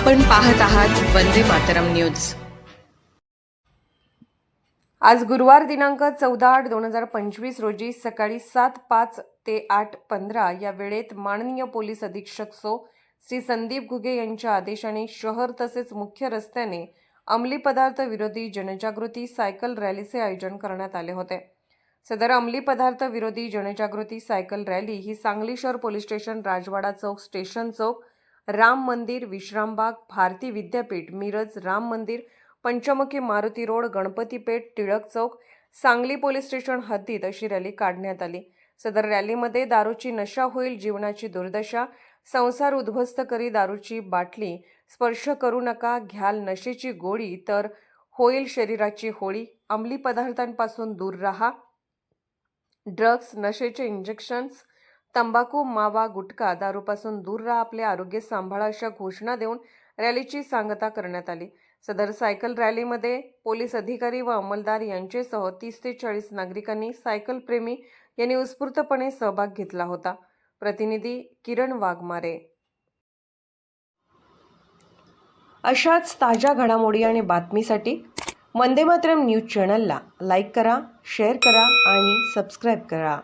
आपण पाहत आहात वंदे मातरम न्यूज. आज गुरुवार दिनांक चौदा आठ दोन हजार पंचवीस रोजी सकाळी सात पाच ते आठ पंधरा या वेळेत माननीय पोलीस अधीक्षक सो श्री संदीप घुगे यांच्या आदेशाने शहर तसेच मुख्य रस्त्याने अंमली पदार्थ विरोधी जनजागृती सायकल रॅलीचे आयोजन करण्यात आले होते. सदर अंमली पदार्थ विरोधी जनजागृती सायकल रॅली ही सांगली शहर पोलीस स्टेशन राजवाडा चौक स्टेशन चौक राम मंदिर Vishrambag Bharati Vidyapeeth Miraj Ram Mandir Panchmukhi Maruti road Ganpati Peth Tilak Chowk Sangli police station हद्दीत अशी रॅली काढण्यात आली. सदर रॅलीमध्ये दारूची नशा होईल जीवनाची दुर्दशा संसार उद्ध्वस्त करी दारूची बाटली स्पर्श करू नका घ्याल नशेची गोळी तर होईल शरीराची होळी अंमली पदार्थांपासून दूर राहा. ड्रग्स नशेचे इंजेक्शन्स तंबाखू मावा गुटखा दारूपासून दूर राहा आपले आरोग्य सांभाळा अशा घोषणा देऊन रॅलीची सांगता करण्यात आली. सदर सायकल रॅलीमध्ये पोलीस अधिकारी व अंमलदार यांचेसह तीस ते चाळीस नागरिकांनी सायकल प्रेमी यांनी उत्स्फूर्तपणे सहभाग घेतला होता. प्रतिनिधी किरण वाघमारे. अशाच ताज्या घडामोडी आणि बातमीसाठी वंदे मातरम न्यूज चॅनलला लाईक करा शेअर करा आणि सबस्क्राईब करा.